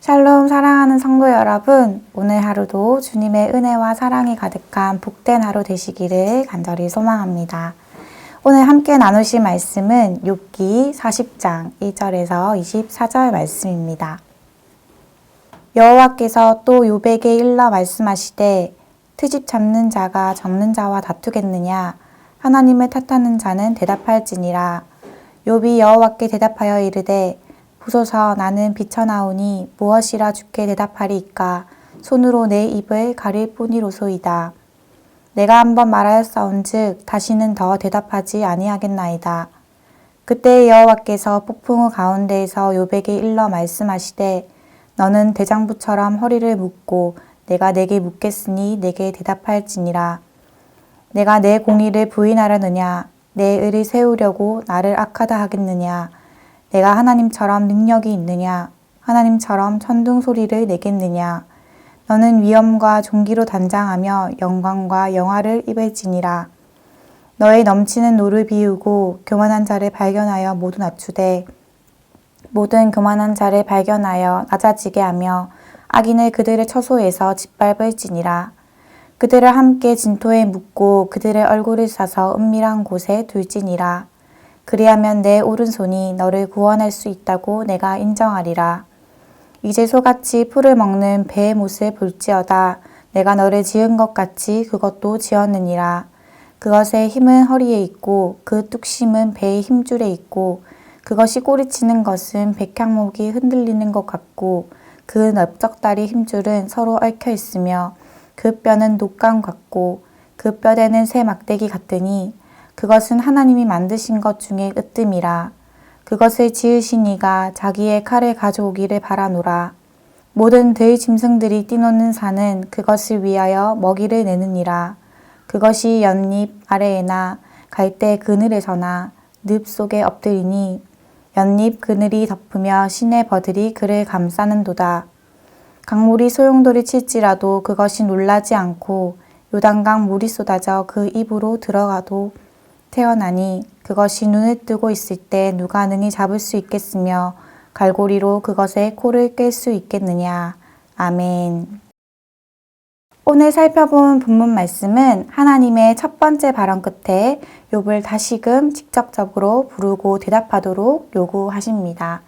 샬롬 사랑하는 성도 여러분, 오늘 하루도 주님의 은혜와 사랑이 가득한 복된 하루 되시기를 간절히 소망합니다. 오늘 함께 나누실 말씀은 욥기 40장 1절에서 24절 말씀입니다. 여호와께서 또 욥에게 일러 말씀하시되 트집 잡는 자가 접는 자와 다투겠느냐 하나님을 탓하는 자는 대답할지니라 욥이 여호와께 대답하여 이르되 보소서 나는 비쳐나오니 무엇이라 주께 대답하리이까 손으로 내 입을 가릴 뿐이로소이다. 내가 한번 말하였사온즉 다시는 더 대답하지 아니하겠나이다. 그때 여호와께서 폭풍우 가운데에서 욥에게 일러 말씀하시되 너는 대장부처럼 허리를 묶고 내가 내게 묻겠으니 내게 대답할지니라. 내가 내 공의를 부인하려느냐 내 의를 세우려고 나를 악하다 하겠느냐 내가 하나님처럼 능력이 있느냐? 하나님처럼 천둥 소리를 내겠느냐? 너는 위엄과 존귀로 단장하며 영광과 영화를 입을지니라. 너의 넘치는 노를 비우고 교만한 자를 발견하여 모두 낮추되 모든 교만한 자를 발견하여 낮아지게 하며 악인을 그들의 처소에서 짓밟을지니라. 그들을 함께 진토에 묻고 그들의 얼굴을 싸서 은밀한 곳에 둘지니라. 그리하면 내 오른손이 너를 구원할 수 있다고 내가 인정하리라. 이제 소같이 풀을 먹는 배의 못을 볼지어다. 내가 너를 지은 것 같이 그것도 지었느니라. 그것의 힘은 허리에 있고 그 뚝심은 배의 힘줄에 있고 그것이 꼬리치는 것은 백향목이 흔들리는 것 같고 그 넓적다리 힘줄은 서로 얽혀 있으며 그 뼈는 녹감 같고 그 뼈대는 새 막대기 같으니 그것은 하나님이 만드신 것 중에 으뜸이라. 그것을 지으신 이가 자기의 칼을 가져오기를 바라노라. 모든 들 짐승들이 뛰노는 산은 그것을 위하여 먹이를 내느니라. 그것이 연잎 아래에나 갈대 그늘에서나 늪 속에 엎드리니 연잎 그늘이 덮으며 신의 버들이 그를 감싸는도다. 강물이 소용돌이 칠지라도 그것이 놀라지 않고 요단강 물이 쏟아져 그 입으로 들어가도 태어나니 그것이 눈을 뜨고 있을 때 누가 능히 잡을 수 있겠으며 갈고리로 그것의 코를 깰 수 있겠느냐. 아멘. 오늘 살펴본 본문 말씀은 하나님의 첫 번째 발언 끝에 욥을 다시금 직접적으로 부르고 대답하도록 요구하십니다.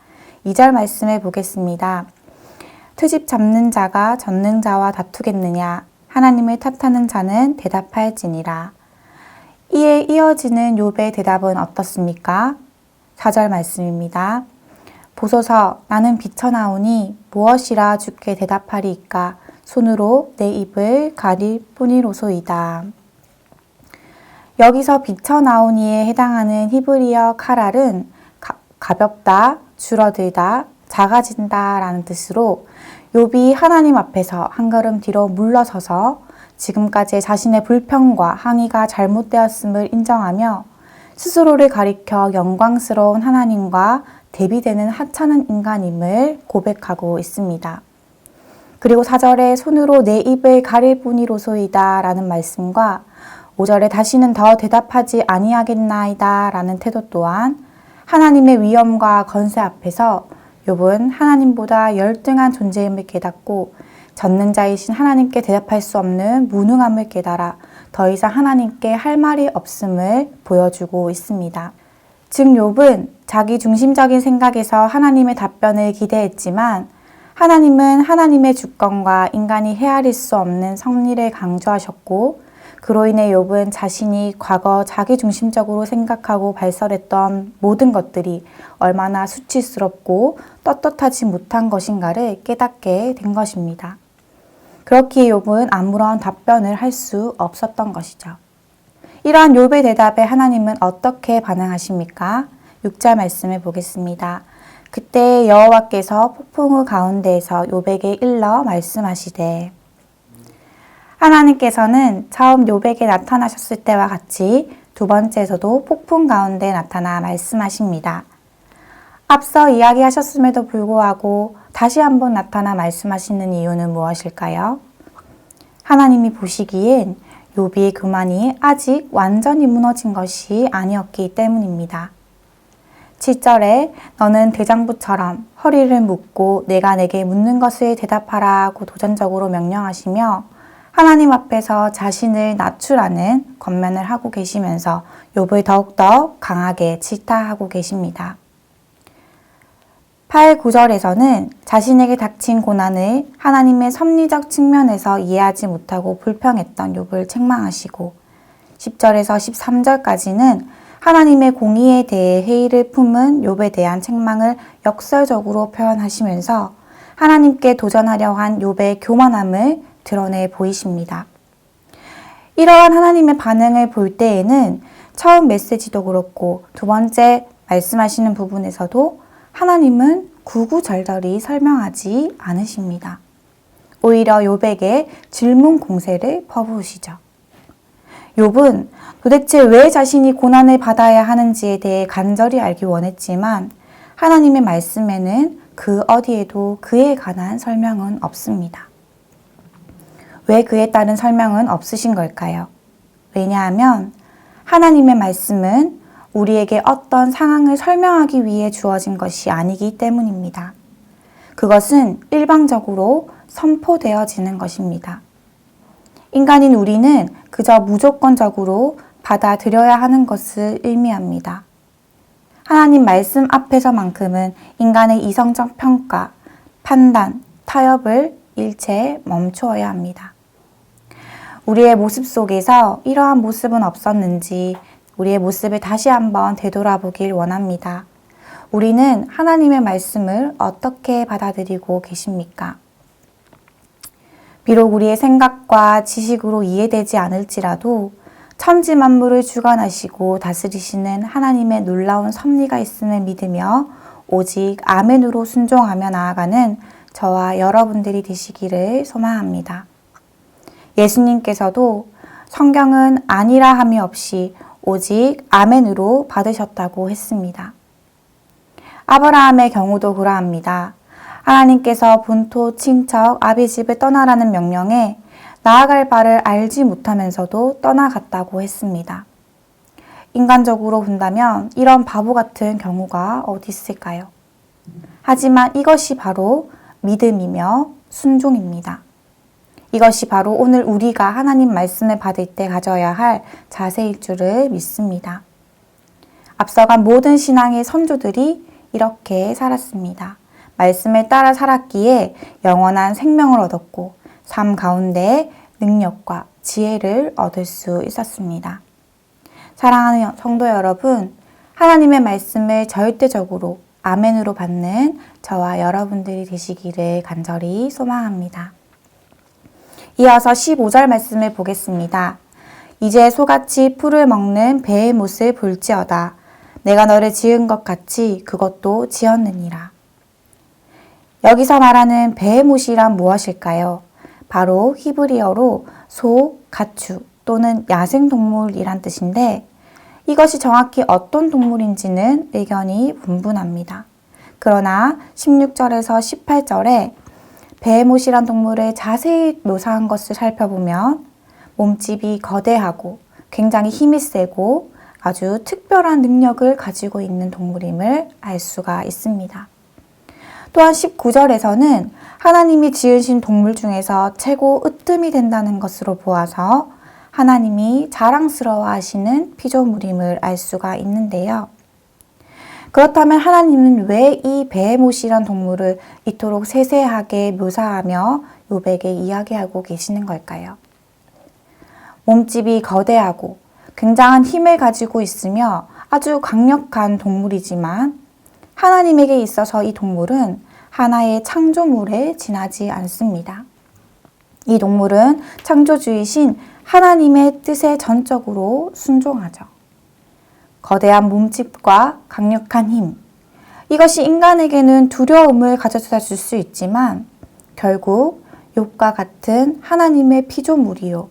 2절 말씀을 보겠습니다. 트집 잡는 자가 젖는 자와 다투겠느냐 하나님을 탓하는 자는 대답할지니라. 이에 이어지는 욥의 대답은 어떻습니까? 4절 말씀입니다. 보소서 나는 비쳐나오니 무엇이라 주께 대답하리이까 손으로 내 입을 가릴 뿐이로소이다. 여기서 비쳐나오니에 해당하는 히브리어 카랄은 가, 가볍다, 줄어들다, 작아진다 라는 뜻으로 욥이 하나님 앞에서 한 걸음 뒤로 물러서서 지금까지 자신의 불평과 항의가 잘못되었음을 인정하며 스스로를 가리켜 영광스러운 하나님과 대비되는 하찮은 인간임을 고백하고 있습니다. 그리고 4절에 손으로 내 입을 가릴 뿐이로소이다 라는 말씀과 5절에 다시는 더 대답하지 아니하겠나이다 라는 태도 또한 하나님의 위엄과 건세 앞에서 욥은 하나님보다 열등한 존재임을 깨닫고 전능자이신 하나님께 대답할 수 없는 무능함을 깨달아 더 이상 하나님께 할 말이 없음을 보여주고 있습니다. 즉 욥은 자기 중심적인 생각에서 하나님의 답변을 기대했지만 하나님은 하나님의 주권과 인간이 헤아릴 수 없는 성리를 강조하셨고 그로 인해 욥은 자신이 과거 자기 중심적으로 생각하고 발설했던 모든 것들이 얼마나 수치스럽고 떳떳하지 못한 것인가를 깨닫게 된 것입니다. 그렇기에 욥은 아무런 답변을 할 수 없었던 것이죠. 이러한 욥의 대답에 하나님은 어떻게 반응하십니까? 6절 말씀을 보겠습니다. 그때 여호와께서 폭풍우 가운데에서 욥에게 일러 말씀하시되 하나님께서는 처음 욥에게 나타나셨을 때와 같이 두 번째에서도 폭풍 가운데 나타나 말씀하십니다. 앞서 이야기하셨음에도 불구하고 다시 한번 나타나 말씀하시는 이유는 무엇일까요? 하나님이 보시기엔 욥이 그만이 아직 완전히 무너진 것이 아니었기 때문입니다. 7절에 너는 대장부처럼 허리를 묶고 내가 내게 묻는 것을 대답하라고 도전적으로 명령하시며 하나님 앞에서 자신을 낮추라는 권면을 하고 계시면서 욥을 더욱더 강하게 질타하고 계십니다. 8, 9절에서는 자신에게 닥친 고난을 하나님의 섭리적 측면에서 이해하지 못하고 불평했던 욥을 책망하시고 10절에서 13절까지는 하나님의 공의에 대해 회의를 품은 욥에 대한 책망을 역설적으로 표현하시면서 하나님께 도전하려 한 욥의 교만함을 드러내 보이십니다. 이러한 하나님의 반응을 볼 때에는 처음 메시지도 그렇고 두 번째 말씀하시는 부분에서도 하나님은 구구절절히 설명하지 않으십니다. 오히려 욥에게 질문 공세를 퍼부으시죠. 욥은 도대체 왜 자신이 고난을 받아야 하는지에 대해 간절히 알기 원했지만 하나님의 말씀에는 그 어디에도 그에 관한 설명은 없습니다. 왜 그에 따른 설명은 없으신 걸까요? 왜냐하면 하나님의 말씀은 우리에게 어떤 상황을 설명하기 위해 주어진 것이 아니기 때문입니다. 그것은 일방적으로 선포되어지는 것입니다. 인간인 우리는 그저 무조건적으로 받아들여야 하는 것을 의미합니다. 하나님 말씀 앞에서만큼은 인간의 이성적 평가, 판단, 타협을 일체 멈추어야 합니다. 우리의 모습 속에서 이러한 모습은 없었는지 우리의 모습을 다시 한번 되돌아보길 원합니다. 우리는 하나님의 말씀을 어떻게 받아들이고 계십니까? 비록 우리의 생각과 지식으로 이해되지 않을지라도 천지 만물을 주관하시고 다스리시는 하나님의 놀라운 섭리가 있음을 믿으며 오직 아멘으로 순종하며 나아가는 저와 여러분들이 되시기를 소망합니다. 예수님께서도 성경은 아니라 함이 없이 오직 아멘으로 받으셨다고 했습니다. 아브라함의 경우도 그러합니다. 하나님께서 본토 친척 아비집을 떠나라는 명령에 나아갈 바를 알지 못하면서도 떠나갔다고 했습니다. 인간적으로 본다면 이런 바보 같은 경우가 어디 있을까요? 하지만 이것이 바로 믿음이며 순종입니다. 이것이 바로 오늘 우리가 하나님 말씀을 받을 때 가져야 할 자세일 줄을 믿습니다. 앞서간 모든 신앙의 선조들이 이렇게 살았습니다. 말씀을 따라 살았기에 영원한 생명을 얻었고 삶 가운데 능력과 지혜를 얻을 수 있었습니다. 사랑하는 성도 여러분, 하나님의 말씀을 절대적으로 아멘으로 받는 저와 여러분들이 되시기를 간절히 소망합니다. 이어서 15절 말씀을 보겠습니다. 이제 소같이 풀을 먹는 배의 못을 볼지어다. 내가 너를 지은 것 같이 그것도 지었느니라. 여기서 말하는 배의 못이란 무엇일까요? 바로 히브리어로 소, 가축 또는 야생동물이란 뜻인데 이것이 정확히 어떤 동물인지는 의견이 분분합니다. 그러나 16절에서 18절에 베헤못이란 동물을 자세히 묘사한 것을 살펴보면 몸집이 거대하고 굉장히 힘이 세고 아주 특별한 능력을 가지고 있는 동물임을 알 수가 있습니다. 또한 19절에서는 하나님이 지으신 동물 중에서 최고 으뜸이 된다는 것으로 보아서 하나님이 자랑스러워 하시는 피조물임을 알 수가 있는데요. 그렇다면 하나님은 왜 이 베헤못이란 동물을 이토록 세세하게 묘사하며 요백에 이야기하고 계시는 걸까요? 몸집이 거대하고 굉장한 힘을 가지고 있으며 아주 강력한 동물이지만 하나님에게 있어서 이 동물은 하나의 창조물에 지나지 않습니다. 이 동물은 창조주이신 하나님의 뜻에 전적으로 순종하죠. 거대한 몸집과 강력한 힘. 이것이 인간에게는 두려움을 가져다 줄 수 있지만 결국 욕과 같은 하나님의 피조물이요.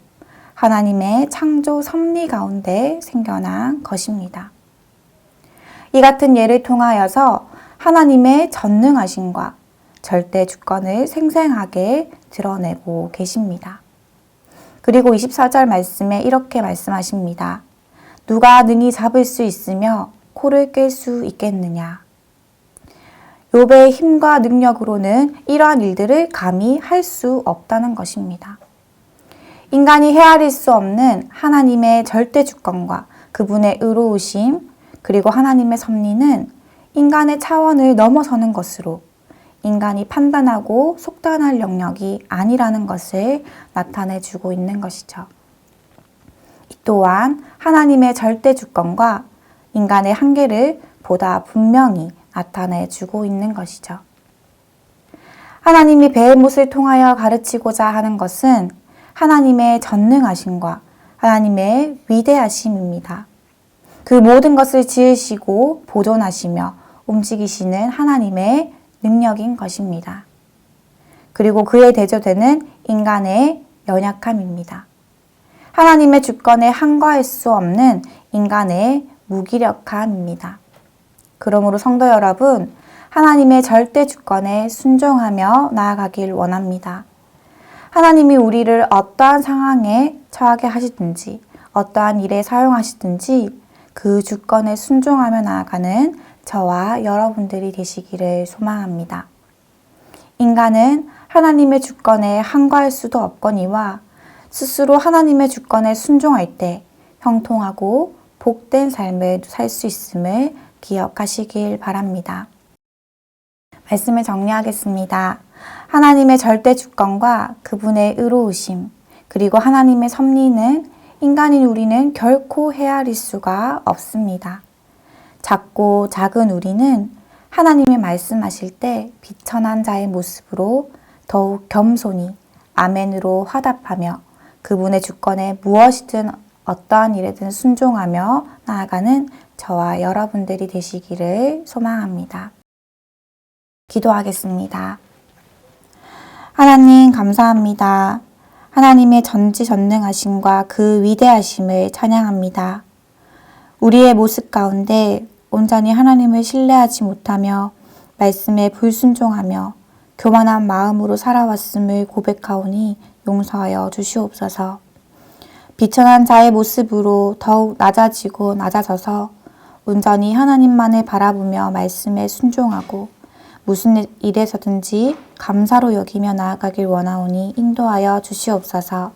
하나님의 창조 섭리 가운데 생겨난 것입니다. 이 같은 예를 통하여서 하나님의 전능하심과 절대 주권을 생생하게 드러내고 계십니다. 그리고 24절 말씀에 이렇게 말씀하십니다. 누가 능히 잡을 수 있으며 코를 깰 수 있겠느냐. 욥의 힘과 능력으로는 이러한 일들을 감히 할 수 없다는 것입니다. 인간이 헤아릴 수 없는 하나님의 절대 주권과 그분의 의로우심, 그리고 하나님의 섭리는 인간의 차원을 넘어서는 것으로 인간이 판단하고 속단할 영역이 아니라는 것을 나타내 주고 있는 것이죠. 이 또한 하나님의 절대 주권과 인간의 한계를 보다 분명히 나타내 주고 있는 것이죠. 하나님이 베헤못을 통하여 가르치고자 하는 것은 하나님의 전능하심과 하나님의 위대하심입니다. 그 모든 것을 지으시고 보존하시며 움직이시는 하나님의 능력인 것입니다. 그리고 그에 대조되는 인간의 연약함입니다. 하나님의 주권에 한가할 수 없는 인간의 무기력함입니다. 그러므로 성도 여러분, 하나님의 절대 주권에 순종하며 나아가길 원합니다. 하나님이 우리를 어떠한 상황에 처하게 하시든지, 어떠한 일에 사용하시든지, 그 주권에 순종하며 나아가는 저와 여러분들이 되시기를 소망합니다. 인간은 하나님의 주권에 한가할 수도 없거니와 스스로 하나님의 주권에 순종할 때 형통하고 복된 삶을 살 수 있음을 기억하시길 바랍니다. 말씀을 정리하겠습니다. 하나님의 절대 주권과 그분의 의로우심, 그리고 하나님의 섭리는 인간인 우리는 결코 헤아릴 수가 없습니다. 작고 작은 우리는 하나님이 말씀하실 때 비천한 자의 모습으로 더욱 겸손히 아멘으로 화답하며 그분의 주권에 무엇이든 어떠한 일에든 순종하며 나아가는 저와 여러분들이 되시기를 소망합니다. 기도하겠습니다. 하나님 감사합니다. 하나님의 전지전능하심과 그 위대하심을 찬양합니다. 우리의 모습 가운데 온전히 하나님을 신뢰하지 못하며 말씀에 불순종하며 교만한 마음으로 살아왔음을 고백하오니 용서하여 주시옵소서. 비천한 자의 모습으로 더욱 낮아지고 낮아져서 온전히 하나님만을 바라보며 말씀에 순종하고 무슨 일에서든지 감사로 여기며 나아가길 원하오니 인도하여 주시옵소서.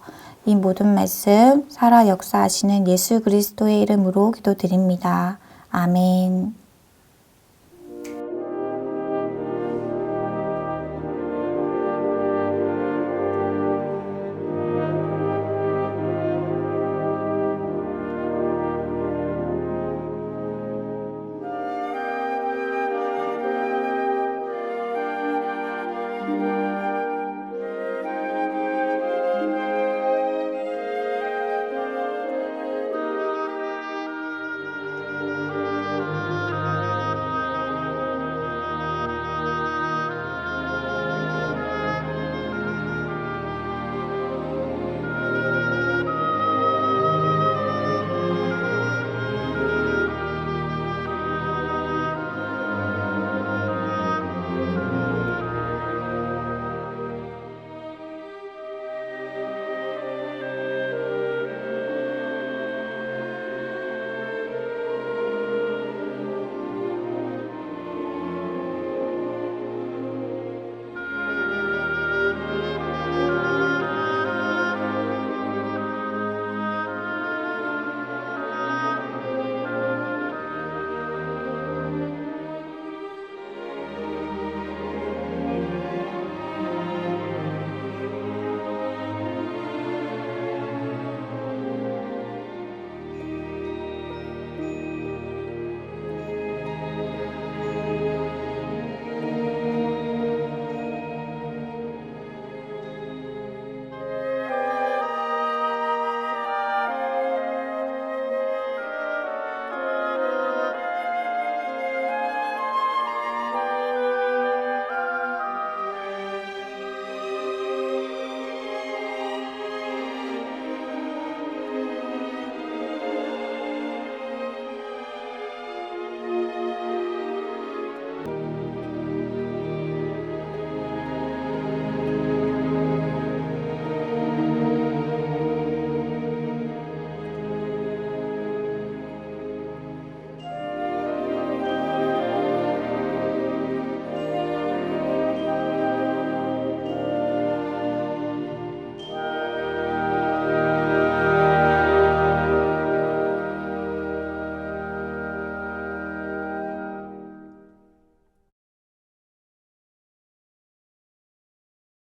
이 모든 말씀 살아 역사하시는 예수 그리스도의 이름으로 기도드립니다. 아멘.